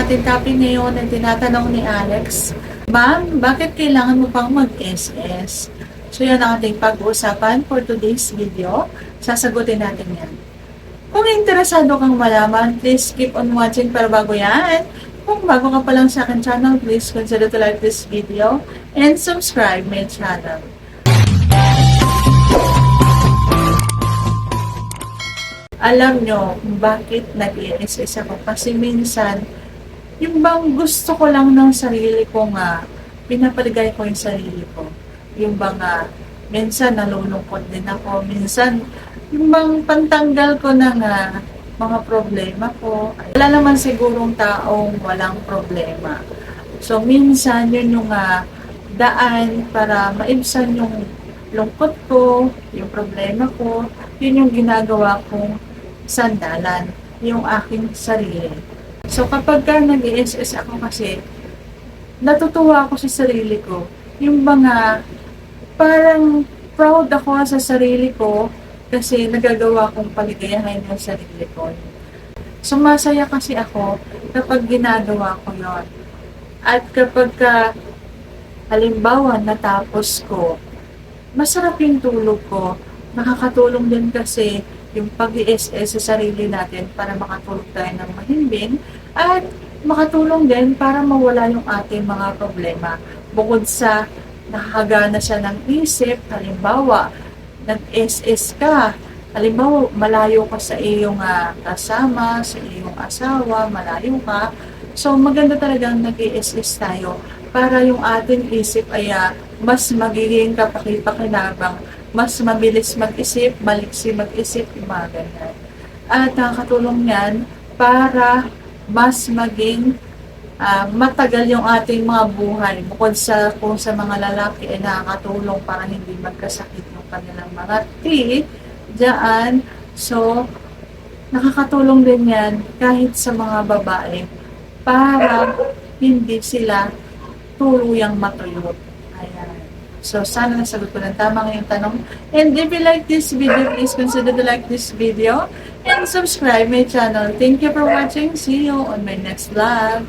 ating topic ngayon ay tinatanong ni Alex, Ma'am, bakit kailangan mo pang mag-SS? So yan ang ating pag-uusapan for today's video. Sasagutin natin yan. Kung interesado kang malaman, please keep on watching para bago yan. Kung bago ka pa lang sa akin channel, please consider to like this video and subscribe my channel. Alam nyo kung bakit nag-ISS ako kasi minsan yung bang gusto ko lang ng sarili ko nga, pinapaligay ko yung sarili ko. Yung bang ah, minsan nalulungkot din ako, minsan yung bang pantanggal ko ng ah, mga problema ko. Wala naman sigurong taong walang problema. So minsan yun yung ah, daan para maibsan yung lungkot ko, yung problema ko, yun yung ginagawa kong sandalan, yung aking sarili. So kapag ka nag-ISS ako kasi, natutuwa ako sa sarili ko. Yung mga, parang proud ako sa sarili ko kasi nagagawa kong paligayahin yung sarili ko. Sumasaya kasi ako kapag ginagawa ko yon At kapag ka, halimbawa, natapos ko, masarap yung tulog ko. Nakakatulong din kasi yung pag-ISS sa sarili natin para makatulog tayo ng mahimbing at makatulong din para mawala yung ating mga problema. Bukod sa nakakagana siya ng isip, halimbawa, nag-SS ka, halimbawa, malayo ka sa iyong ah, kasama, sa iyong asawa, malayo ka, so maganda talagang nag-SS tayo para yung ating isip ay ah, mas magiging kapakipakinabang, mas mabilis mag-isip, maliksi mag-isip, yung mga ganyan. At nakakatulong yan para mas maging ah, matagal yung ating mga buhay. Bukod sa kung sa mga lalaki ay nakakatulong para hindi magkasakit ng kanilang mga teeth diyan. So, nakakatulong din yan kahit sa mga babae para hindi sila tuluyang matulog. So, sana nasagot ko ng tama ngayong tanong. And if you like this video, please consider to like this video and subscribe my channel. Thank you for watching. See you on my next vlog.